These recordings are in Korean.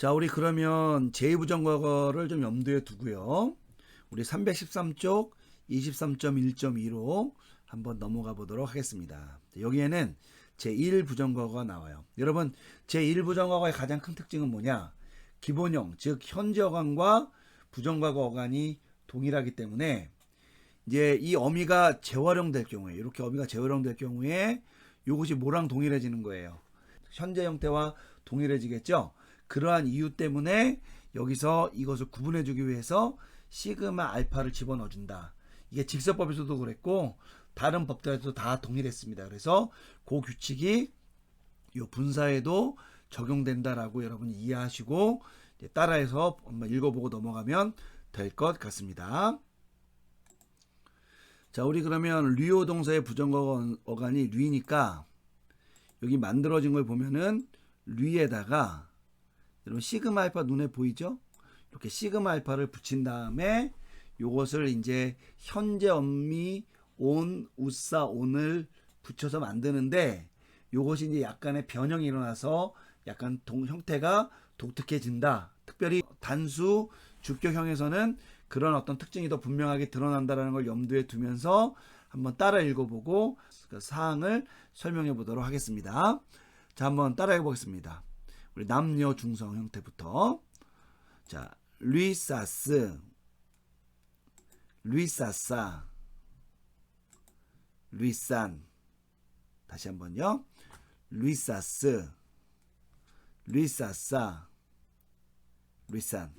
자, 우리 그러면 제2부정과거를 좀 염두에 두고요. 우리 313쪽 23.1.2로 한번 넘어가 보도록 하겠습니다. 여기에는 제1부정과거가 나와요. 여러분, 제1부정과거의 가장 큰 특징은 뭐냐? 기본형, 즉 현재 어간과 부정과거 어간이 동일하기 때문에 이제 이 어미가 재활용될 경우에 이렇게 어미가 재활용될 경우에 이것이 뭐랑 동일해지는 거예요. 현재 형태와 동일해지겠죠. 그러한 이유 때문에 여기서 이것을 구분해 주기 위해서 시그마 알파를 집어넣어 준다. 이게 직설법에서도 그랬고 다른 법들에도 다 동일했습니다. 그래서 그 규칙이 이 분사에도 적용된다라고 여러분이 이해하시고 따라해서 한번 읽어보고 넘어가면 될 것 같습니다. 자, 우리 그러면 류오 동사의 부정어 어간이 류니까 여기 만들어진 걸 보면은 류에다가 여러분 시그마 알파 눈에 보이죠? 이렇게 시그마 알파를 붙인 다음에 요것을 이제 현재 엄미 온 우사 온을 붙여서 만드는데 요것이 이제 약간의 변형이 일어나서 약간 동 형태가 독특해진다. 특별히 단수 주격형에서는 그런 어떤 특징이 더 분명하게 드러난다라는 걸 염두에 두면서 한번 따라 읽어보고 그 사항을 설명해 보도록 하겠습니다. 자, 한번 따라 해 보겠습니다. 남녀 중성 형태부터. 자, 루이사스 루이사사 루이산. 다시 한번요. 루이사스 루이사사 루이산.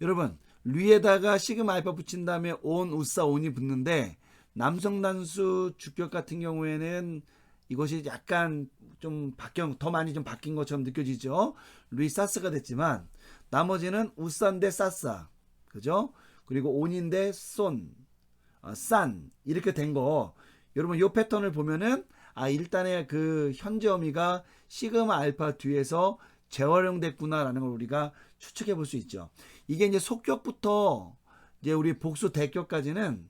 여러분 루에다가 시그마 알파 붙인 다음에 온 우사 온이 붙는데 남성 단수 주격 같은 경우에는 이것이 약간 좀 바뀐 더 많이 좀 바뀐 것처럼 느껴지죠. 루이 사스가 됐지만 나머지는 우산데 사사 그죠? 그리고 온인데 손, 어, 산 이렇게 된 거 여러분 요 패턴을 보면은 아 일단의 그 현재 어미가 시그마 알파 뒤에서 재활용됐구나라는 걸 우리가 추측해 볼 수 있죠. 이게 이제 속격부터 이제 우리 복수 대격까지는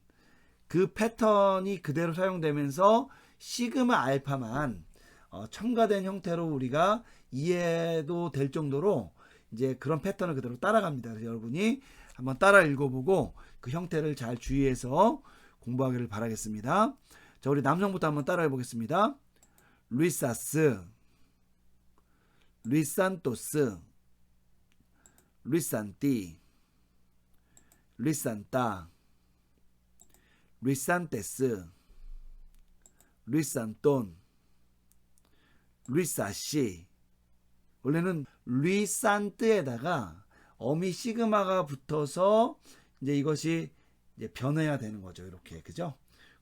그 패턴이 그대로 사용되면서 시그마 알파만 어, 첨가된 형태로 우리가 이해도 될 정도로 이제 그런 패턴을 그대로 따라갑니다. 그래서 여러분이 한번 따라 읽어보고 그 형태를 잘 주의해서 공부하기를 바라겠습니다. 자, 우리 남성부터 한번 따라해 보겠습니다. 루이사스, 루이산토스, 루이산티, 루이산타, 루이산테스, 루이산톤, 루이사시. 원래는 루이산트에다가 어미 시그마가 붙어서 이제 이것이 이제 변해야 되는 거죠. 이렇게. 그죠?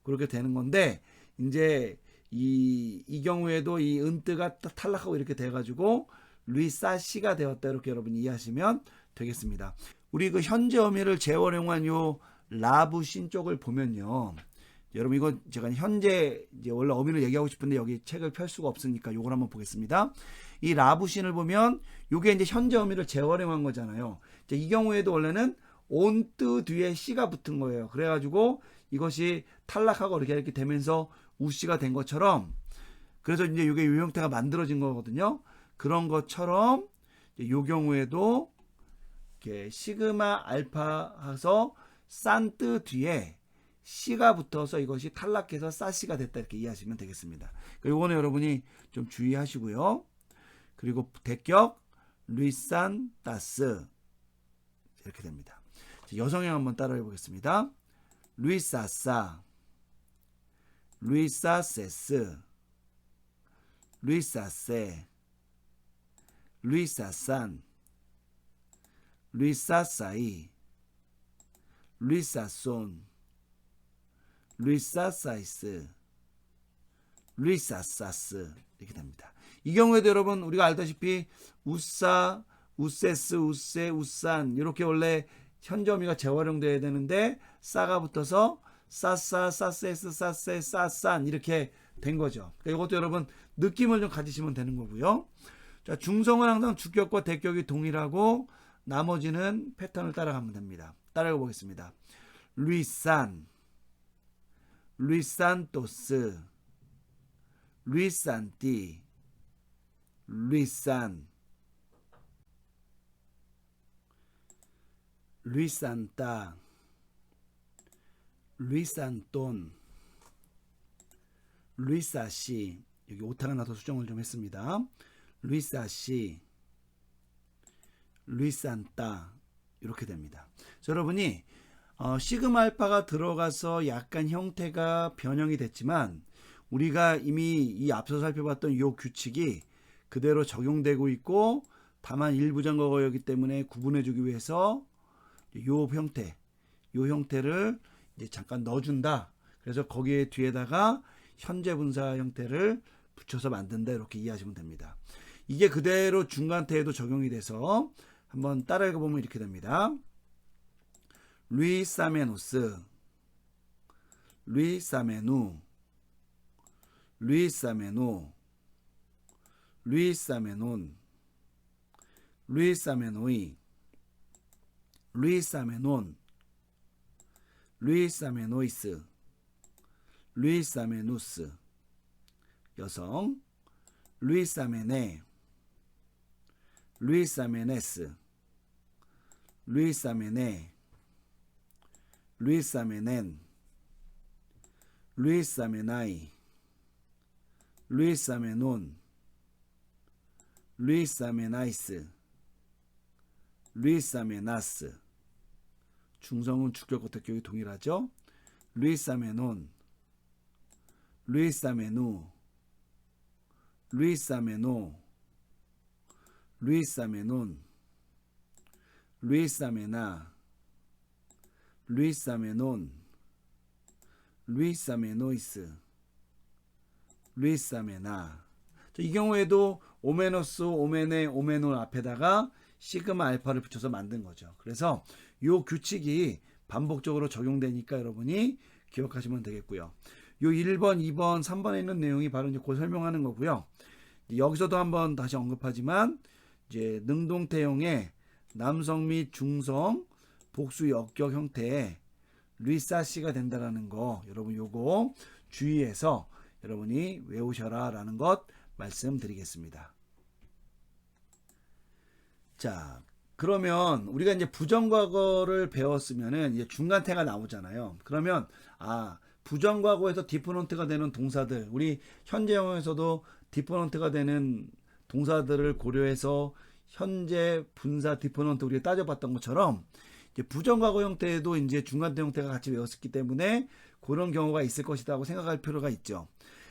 그렇게 되는 건데 이제 이, 이 경우에도 이 은뜨가 탈락하고 이렇게 돼가지고 루이사시가 되었다 이렇게 여러분 이해하시면 되겠습니다. 우리 그 현재 어미를 재활용한 요 라부신 쪽을 보면요. 여러분 이거 제가 현재 이제 원래 어미를 얘기하고 싶은데 여기 책을 펼 수가 없으니까 이걸 한번 보겠습니다. 이 라부신을 보면 이게 이제 현재 어미를 재활용한 거잖아요. 이 경우에도 원래는 온뜨 뒤에 씨가 붙은 거예요. 그래가지고 이것이 탈락하고 이렇게 이렇게 되면서 우씨가 된 것처럼 그래서 이제 이게 요 형태가 만들어진 거거든요. 그런 것처럼 요 경우에도 이렇게 시그마 알파 해서 산뜨 뒤에 C가 붙어서 이것이 탈락해서 사시가 됐다 이렇게 이해하시면 되겠습니다. 그리고 이거는 여러분이 좀 주의하시고요. 그리고 대격 루이산 따스 이렇게 됩니다. 여성형 한번 따라해 보겠습니다. 루이사사 루이사세스 루이사세 루이사산 루이사사이 루이사손 루이사사이스 루이사사스 이렇게 됩니다. 이 경우에도 여러분 우리가 알다시피 우사, 우세스, 우세, 우산 이렇게 원래 현저미가 재활용돼야 되는데 싸가 붙어서 싸싸, 싸세스, 싸세, 싸산 이렇게 된 거죠. 그러니까 이것도 여러분 느낌을 좀 가지시면 되는 거고요. 자, 중성은 항상 주격과 대격이 동일하고 나머지는 패턴을 따라가면 됩니다. 따라가 보겠습니다. 루이산, 루이산토스, 루이산티, 루이산, 루이산타 루이산돈 루이사시 여기 오타가 나서 수정을 좀 했습니다. 루이사시 루이산타 이렇게 됩니다. 여러분이 어, 시그마 알파가 들어가서 약간 형태가 변형이 됐지만 우리가 이미 이 앞서 살펴봤던 이 규칙이 그대로 적용되고 있고 다만 일부 전거어이기 때문에 구분해주기 위해서 이 형태, 이 형태를 이제 잠깐 넣어준다. 그래서 거기에 뒤에다가 현재 분사 형태를 붙여서 만든다 이렇게 이해하시면 됩니다. 이게 그대로 중간태에도 적용이 돼서 한번 따라 읽어보면 이렇게 됩니다. 루이 사메노스. 루이 사메누. 루이 사메노 루이 사메논. 루이 사메노이. 루이 사메논. 루이 사메노이스. 루이 사메누스. 여성. 루이 사메네. 루이 사메네스. 루이 사메네 루이사메넨 루이사메나이 루이사메논 루이사메나이스 루이사메나스 중성은 주격과 특격이 동일하죠. 루이사메논 루이사메누 루이사메노 루이사메논 루이사메나 루이사메논 루이사메노이스 루이사메나 이 경우에도 오메노스 오메네 오메논 앞에다가 시그마 알파를 붙여서 만든 거죠. 그래서 이 규칙이 반복적으로 적용되니까 여러분이 기억하시면 되겠고요. 요 1번, 2번, 3번에 있는 내용이 바로 이제 그 설명하는 거고요. 여기서도 한번 다시 언급하지만 이제 능동태용의 남성 및 중성 복수 역격 형태의 리사시가 된다라는 거 여러분 요거 주의해서 여러분이 외우셔라 라는 것 말씀드리겠습니다. 자, 그러면 우리가 이제 부정과거를 배웠으면은 이제 중간태가 나오잖아요. 그러면 아 부정과거에서 디퍼넌트가 되는 동사들 우리 현재 영어에서도 디퍼넌트가 되는 동사들을 고려해서 현재 분사 디퍼넌트 우리가 따져봤던 것처럼 부정과거 형태에도 이제 중간태 형태가 같이 외웠었기 때문에 그런 경우가 있을 것이라고 생각할 필요가 있죠.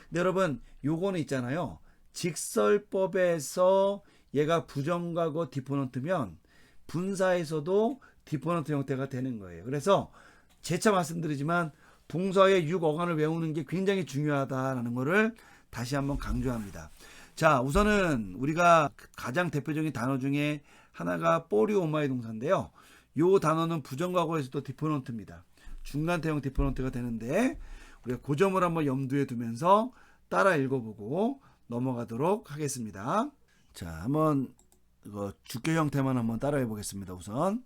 근데 여러분 요거는 있잖아요. 직설법에서 얘가 부정과거 디퍼넌트면 분사에서도 디퍼넌트 형태가 되는 거예요. 그래서 재차 말씀드리지만 동사의 6어간을 외우는 게 굉장히 중요하다라는 것을 다시 한번 강조합니다. 자, 우선은 우리가 가장 대표적인 단어 중에 하나가 뽀리오마의 동사인데요. 요 단어는 부정과거에서도 디퍼넌트입니다. 중간태형 디퍼넌트가 되는데 우리가 그 점을 한번 염두에 두면서 따라 읽어보고 넘어가도록 하겠습니다. 자, 한번 이거 주격 형태만 한번 따라해 보겠습니다. 우선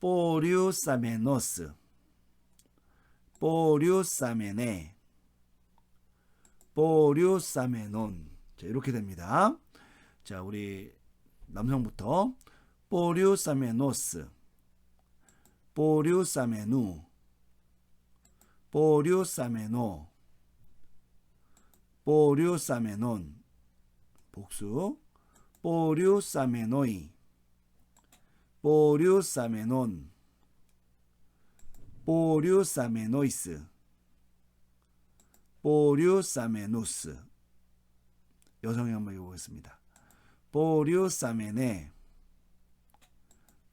뽀리우사메노스 뽀리우사메네 뽀리우사메논 자, 이렇게 됩니다. 자, 우리 남성부터 뽀리우사메노스 뽀리우사메누. 뽀리우사메노 뽀리우사메논. 복수. 뽀리우사메노이. 뽀리우사메논. 뽀리우사메노이스. 뽀리우사메누스. 여성이 한번 읽어보겠습니다. 뽀리우사메네.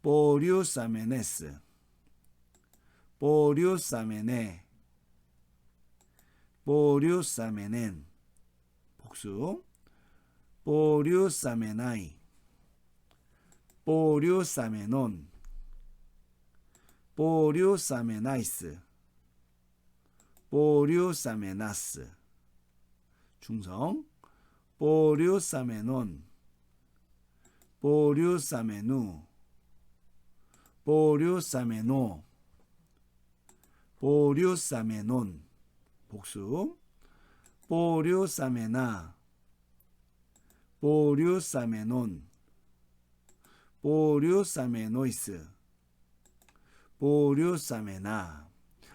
뽀리우사메네스 뽀리우사메네 뽀리우사메넨 복수 뽀리우사메나이 뽀리우사메논 뽀리우사메나이스 뽀리우사메나스 중성 뽀리우사메논 뽀리우사메누 뽀리우사메노 뽀리우사메논. 복수 뽀리우사메논. 뽀리우사메노이스. 보류사메나.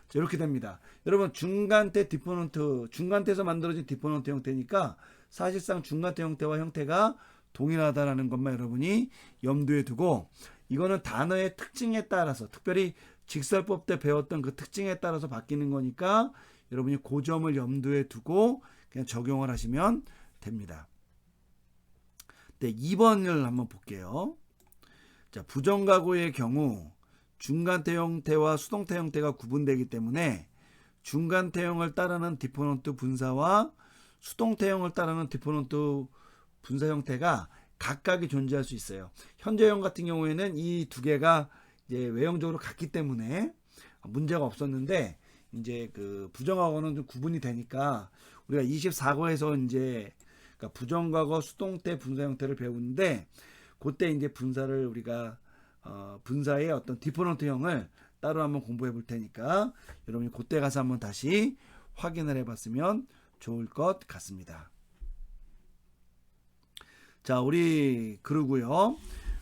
자, 이렇게 됩니다. 여러분 중간태 디포넌트 중간태에서 만들어진 디포넌트 형태니까 사실상 중간태 형태와 형태가 동일하다라는 것만 여러분이 염두에 두고 이거는 단어의 특징에 따라서 특별히 직설법 때 배웠던 그 특징에 따라서 바뀌는 거니까 여러분이 그 점을 염두에 두고 그냥 적용을 하시면 됩니다. 네, 2번을 한번 볼게요. 자, 부정가구의 경우 중간태 형태와 수동태 형태가 구분되기 때문에 중간태형을 따르는 디포넌트 분사와 수동태형을 따르는 디포넌트 분사 형태가 각각이 존재할 수 있어요. 현재형 같은 경우에는 이 두 개가 이제 외형적으로 같기 때문에 문제가 없었는데 이제 그 부정하고는 좀 구분이 되니까 우리가 24과에서 이제 그러니까 부정과거 수동태 분사 형태를 배우는데 그때 이제 분사를 우리가 어, 분사의 어떤 디포넌트형을 따로 한번 공부해 볼 테니까 여러분이 그때 가서 한번 다시 확인을 해 봤으면 좋을 것 같습니다. 자, 우리 그러고요.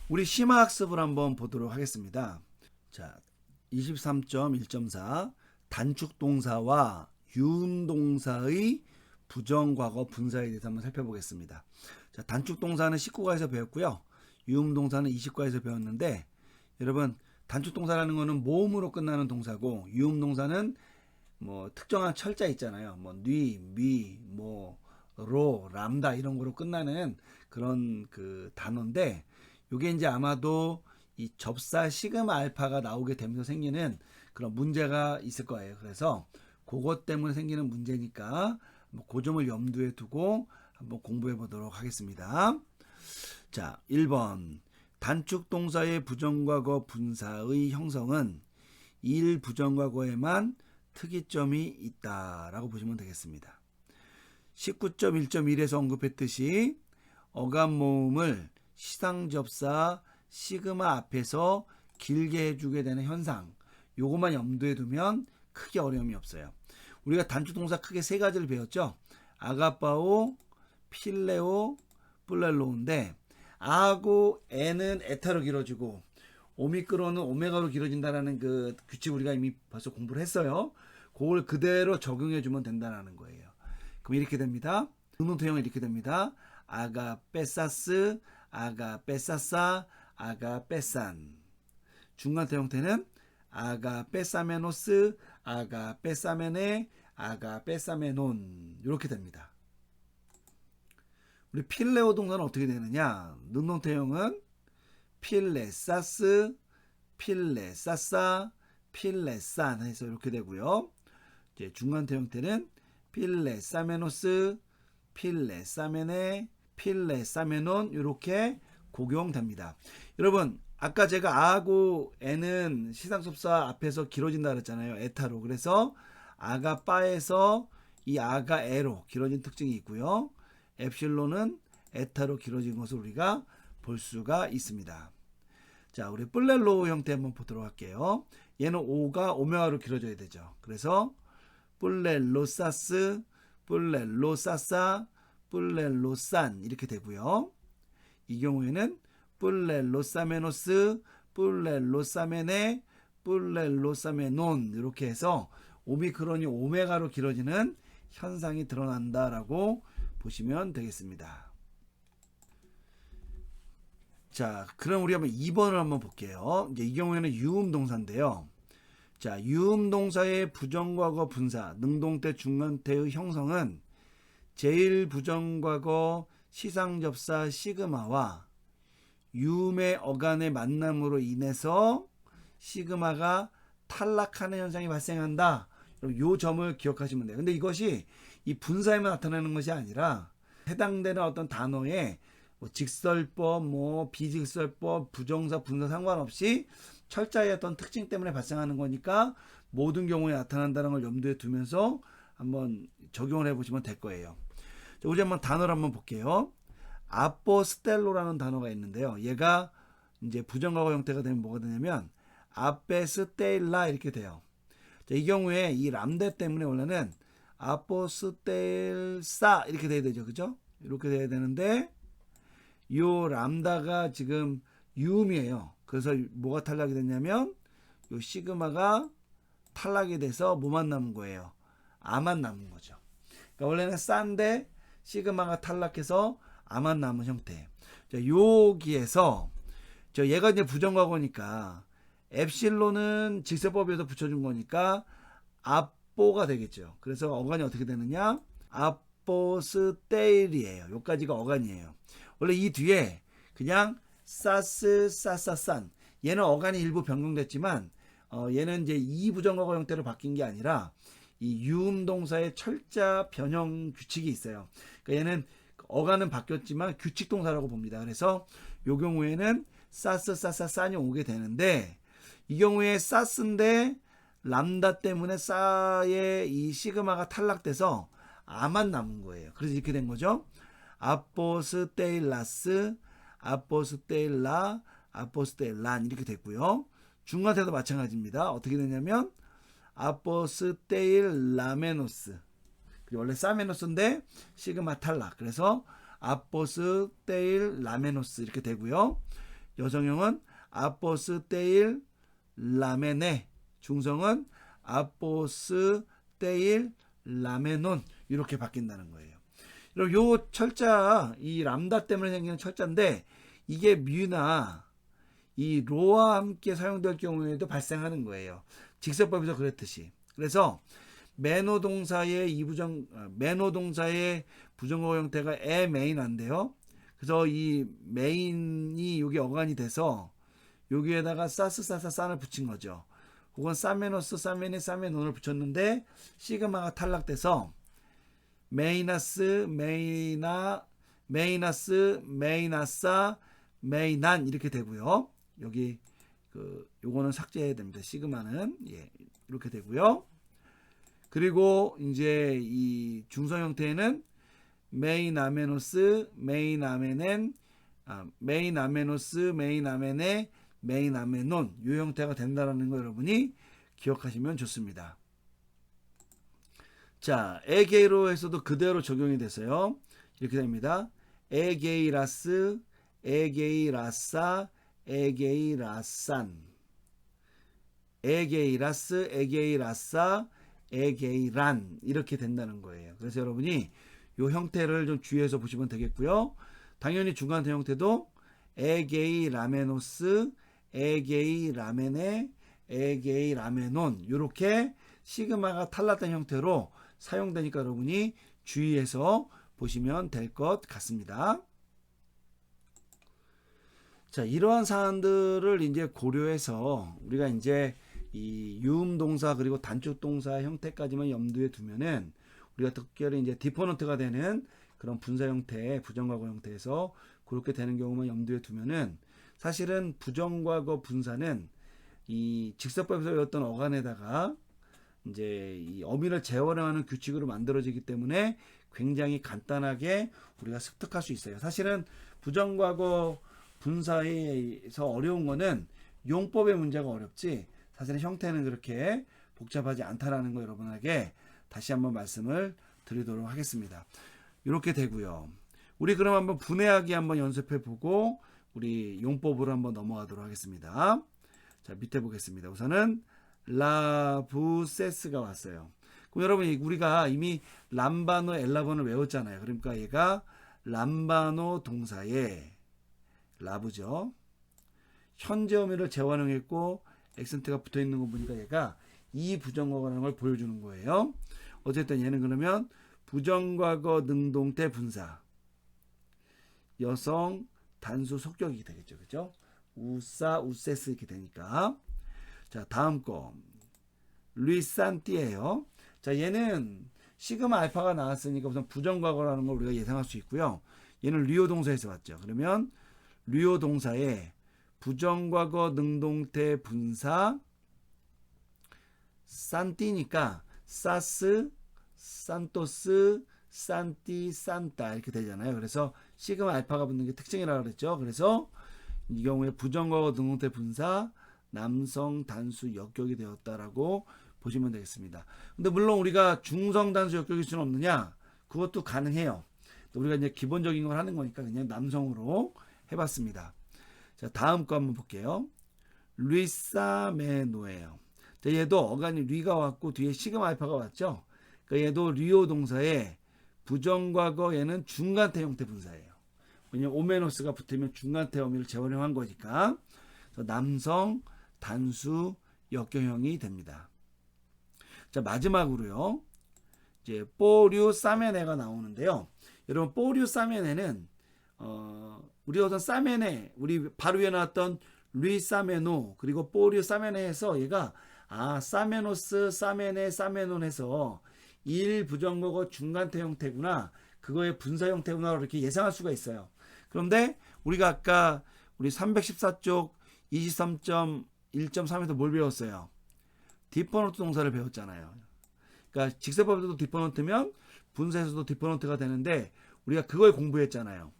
우리 심화 학습을 한번 보도록 하겠습니다. 자, 23.1.4 단축 동사와 유음 동사의 부정 과거 분사에 대해서 한번 살펴보겠습니다. 자, 단축 동사는 19과에서 배웠고요. 유음 동사는 20과에서 배웠는데 여러분 단축 동사라는 거는 모음으로 끝나는 동사고 유음 동사는 뭐 특정한 철자 있잖아요. 뭐 뉘, 미, 뭐 로, 람다 이런 거로 끝나는 그런 그 단어인데 요게 이제 아마도 이 접사 시그마 알파가 나오게 되면서 생기는 그런 문제가 있을 거예요. 그래서 그것 때문에 생기는 문제니까 뭐그 점을 염두에 두고 한번 공부해 보도록 하겠습니다. 자, 1번. 단축 동사의 부정과거 분사의 형성은 일 부정과거에만 특이점이 있다라고 보시면 되겠습니다. 19.1.1에서 언급했듯이 어감 모음을 시상접사 시그마 앞에서 길게 해주게 되는 현상 요것만 염두에 두면 크게 어려움이 없어요. 우리가 단축 동사 크게 세 가지를 배웠죠. 아가빠오, 필레오, 플렐로인데 아하고 에는 에타로 길어지고 오미크론은 오메가로 길어진다라는 그 규칙 우리가 이미 벌써 공부를 했어요. 그걸 그대로 적용해 주면 된다는 거예요. 그럼 이렇게 됩니다. 능동태형은 이렇게 됩니다. 아가 빼사스, 아가 빼사사, 아가 빼산. 중간태 형태는 아가 빼사메노스, 아가 빼사메네, 아가 빼사메논 이렇게 됩니다. 우리 필레오 동사는 어떻게 되느냐? 능동태형은 필레사스, 필레사사, 필레산 해서 이렇게 되고요. 이제 중간태 형태는 필레사메노스, 필레사메네, 필레 사메논 이렇게 곡용됩니다. 여러분 아까 제가 아하고 에는 시상섭사 앞에서 길어진다 그랬잖아요. 에타로. 그래서 아가 바에서 이 아가 에로 길어진 특징이 있고요. 엡실론은 에타로 길어진 것을 우리가 볼 수가 있습니다. 자, 우리 뿔렐로 형태 한번 보도록 할게요. 얘는 오가 오메가로 길어져야 되죠. 그래서 뿔렐로사스, 뿔렐로사사, 뿔렐로산 이렇게 되고요. 이 경우에는 뿔렐로사메노스, 뿔렐로사메네, 뿔렐로사메논 이렇게 해서 오미크론이 오메가로 길어지는 현상이 드러난다라고 보시면 되겠습니다. 자, 그럼 우리 한번 2번을 한번 볼게요. 이제 이 경우에는 유음 동사인데요. 자, 유음 동사의 부정과거 분사, 능동태 중간태의 형성은 제일 부정과거 시상접사 시그마와 유음의 어간의 만남으로 인해서 시그마가 탈락하는 현상이 발생한다. 요 점을 기억하시면 돼요. 근데 이것이 이 분사에만 나타나는 것이 아니라 해당되는 어떤 단어에 뭐 직설법, 뭐 비직설법, 부정사, 분사 상관없이 철자의 어떤 특징 때문에 발생하는 거니까 모든 경우에 나타난다는 걸 염두에 두면서 한번 적용을 해보시면 될 거예요. 자, 우리 한번 단어를 한번 볼게요. 아포스텔로라는 단어가 있는데요. 얘가 이제 부정과거 형태가 되면 뭐가 되냐면 아페스텔라 이렇게 돼요. 자, 이 경우에 이 람데 때문에 원래는 아포스텔사 이렇게 돼야 되죠. 그죠? 이렇게 돼야 되는데 요 람다가 지금 유음이에요. 그래서 뭐가 탈락이 됐냐면 요 시그마가 탈락이 돼서 뭐만 남은 거예요? 아만 남은 거죠. 그러니까 원래는 싼데 시그마가 탈락해서 아만 남은 형태. 자, 여기에서 저 얘가 이제 부정과거니까 엡실론은 직설법에서 붙여준 거니까 아뽀가 되겠죠. 그래서 어간이 어떻게 되느냐? 아포스테일이에요. 요까지가 어간이에요. 원래 이 뒤에 그냥 사스 사사산 얘는 어간이 일부 변경됐지만 어, 얘는 이제 이 부정과거 형태로 바뀐 게 아니라 이 유음 동사의 철자 변형 규칙이 있어요. 그러니까 얘는 어간은 바뀌었지만 규칙 동사라고 봅니다. 그래서 요 경우에는 사스 사사 산이 오게 되는데 이 경우에 사스인데 람다 때문에 사의 이 시그마가 탈락돼서 아만 남은 거예요. 그래서 이렇게 된 거죠. 아포스테일라스, 아포스테일라, 아포스테일란 이렇게 됐고요. 중간태도 마찬가지입니다. 어떻게 되냐면 아포스 테일 라메노스. 그리고 원래 사메노스인데 시그마 탈락. 그래서 아포스 테일 라메노스 이렇게 되고요. 여성형은 아포스 테일 라메네. 중성은 아포스 테일 라메논 이렇게 바뀐다는 거예요. 그럼 요 철자 이 람다 때문에 생기는 철자인데 이게 뮤나 이 로와 함께 사용될 경우에도 발생하는 거예요. 직설법에서 그랬듯이. 그래서 매노 동사의 이부정 어, 매노 동사의 부정어 형태가 에 메인한데요. 그래서 이 메인이 여기 어간이 돼서 여기에다가 사스 사사 산을 붙인 거죠. 혹은 사메노스 사메네 사메논을 붙였는데 시그마가 탈락돼서 메이나스 메이나 메이나스 메이나사 메이난 이렇게 되고요. 여기 그 요거는 삭제해야 됩니다. 시그마는 예 이렇게 되고요. 그리고 이제 이 중성 형태에는 메인 아메노스 메인 아메넨 아, 메인 아메노스 메인 아메네 메인 아메논 요 형태가 된다라는 거 여러분이 기억하시면 좋습니다. 자, 에게이로에서도 그대로 적용이 돼서요. 이렇게 됩니다. 에게이라스, 에게이라사, 에게이라산. 에게이라스, 에게이라사, 에게이란 이렇게 된다는 거예요. 그래서 여러분이 요 형태를 좀 주의해서 보시면 되겠고요. 당연히 중간태 형태도 에게이 라메노스, 에게이 라메네, 에게이 라메논 이렇게 시그마가 탈락된 형태로 사용되니까 여러분이 주의해서 보시면 될 것 같습니다. 자, 이러한 사안들을 이제 고려해서 우리가 이제 이 유음 동사 그리고 단축 동사 형태까지만 염두에 두면은 우리가 특별히 이제 디퍼넌트가 되는 그런 분사 형태, 부정과거 형태에서 그렇게 되는 경우만 염두에 두면은 사실은 부정과거 분사는 이 직설법에서 외웠던 어간에다가 이제 이 어미를 재활용하는 규칙으로 만들어지기 때문에 굉장히 간단하게 우리가 습득할 수 있어요. 사실은 부정과거 분사에서 어려운 거는 용법의 문제가 어렵지 사실은 형태는 그렇게 복잡하지 않다라는 거 여러분에게 다시 한번 말씀을 드리도록 하겠습니다. 이렇게 되고요. 우리 그럼 한번 분해하기 한번 연습해 보고 우리 용법으로 한번 넘어가도록 하겠습니다. 자, 밑에 보겠습니다. 우선은 라부세스가 왔어요. 그럼 여러분 우리가 이미 람바노 엘라본을 외웠잖아요. 그러니까 얘가 람바노 동사에 라브죠. 현재 어미를 재활용했고 액센트가 붙어 있는 거 보니까 얘가 이 부정어라는 걸 보여주는 거예요. 어쨌든 얘는 그러면 부정과거 능동태 분사 여성 단수 속격이 되겠죠. 그죠? 우사 우세스 이렇게 되니까 자 다음 거 루이산띠예요. 자 얘는 시그마 알파가 나왔으니까 우선 부정과거라는 걸 우리가 예상할 수 있고요. 얘는 리오 동사에서 왔죠. 그러면 리오 동사에 부정과거 능동태 분사 산띠니까 사스, 산토스, 산띠, 산타 이렇게 되잖아요. 그래서 시그마 알파가 붙는 게 특징이라고 그랬죠. 그래서 이 경우에 부정과거 능동태 분사 남성 단수 역격이 되었다라고 보시면 되겠습니다. 근데 물론 우리가 중성 단수 역격일 수는 없느냐? 그것도 가능해요. 우리가 이제 기본적인 걸 하는 거니까 그냥 남성으로 해봤습니다. 자, 다음 거 한번 볼게요. 리사메노예요. 자, 얘도 어간이 리가 왔고 뒤에 시그마 알파가 왔죠. 그러니까 얘도 리오 동사의 부정과거 얘는 중간태 형태 분사예요. 왜냐면 오메노스가 붙으면 중간태 어미를 재활용한 거니까. 남성 단수 역경형이 됩니다. 자 마지막으로요. 이제 뽀류 사메네가 나오는데요. 여러분 뽀류 사메네는 어, 우리 어떤 사메네 우리 바로 위에 나왔던 리 사메노 그리고 뽀류 사메네에서 얘가 아 사메노스 사메네 사메논 해서 일 부정거고 중간태 형태구나 그거의 분사 형태구나 이렇게 예상할 수가 있어요. 그런데 우리가 아까 우리 314쪽 23.1.3에서 뭘 배웠어요? 디퍼넌트 동사를 배웠잖아요. 그러니까 직세법에서도 디퍼넌트면 분사에서도 디퍼넌트가 되는데 우리가 그걸 공부했잖아요.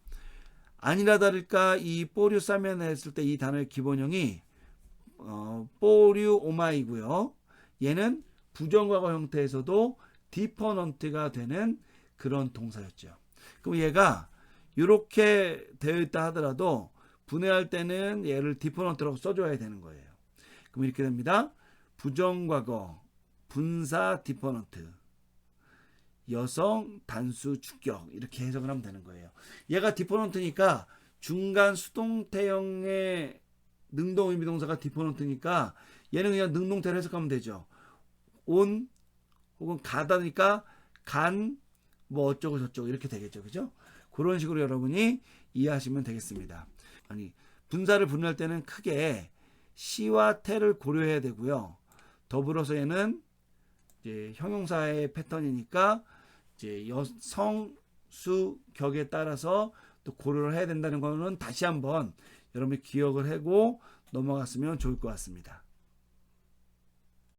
아니라 다를까 이 뽀류 싸면 했을 때 이 단어의 기본형이 어, 뽀류 오마이고요. 얘는 부정과거 형태에서도 디퍼넌트가 되는 그런 동사였죠. 그럼 얘가 이렇게 되어 있다 하더라도 분해할 때는 얘를 디퍼넌트라고 써줘야 되는 거예요. 그럼 이렇게 됩니다. 부정과거 분사 디퍼넌트 여성 단수 주격 이렇게 해석을 하면 되는 거예요. 얘가 디퍼넌트니까 중간 수동태형의 능동 의미동사가 디퍼넌트니까 얘는 그냥 능동태로 해석하면 되죠. 온 혹은 가다니까 간 뭐 어쩌고 저쩌고 이렇게 되겠죠. 그죠? 그런 식으로 여러분이 이해하시면 되겠습니다. 아니 분사를 분할 때는 크게 시와 태를 고려해야 되고요. 더불어서 얘는 이제 형용사의 패턴이니까 이제 여성 수 격에 따라서 또 고려를 해야 된다는 거는 다시 한번 여러분이 기억을 하고 넘어갔으면 좋을 것 같습니다.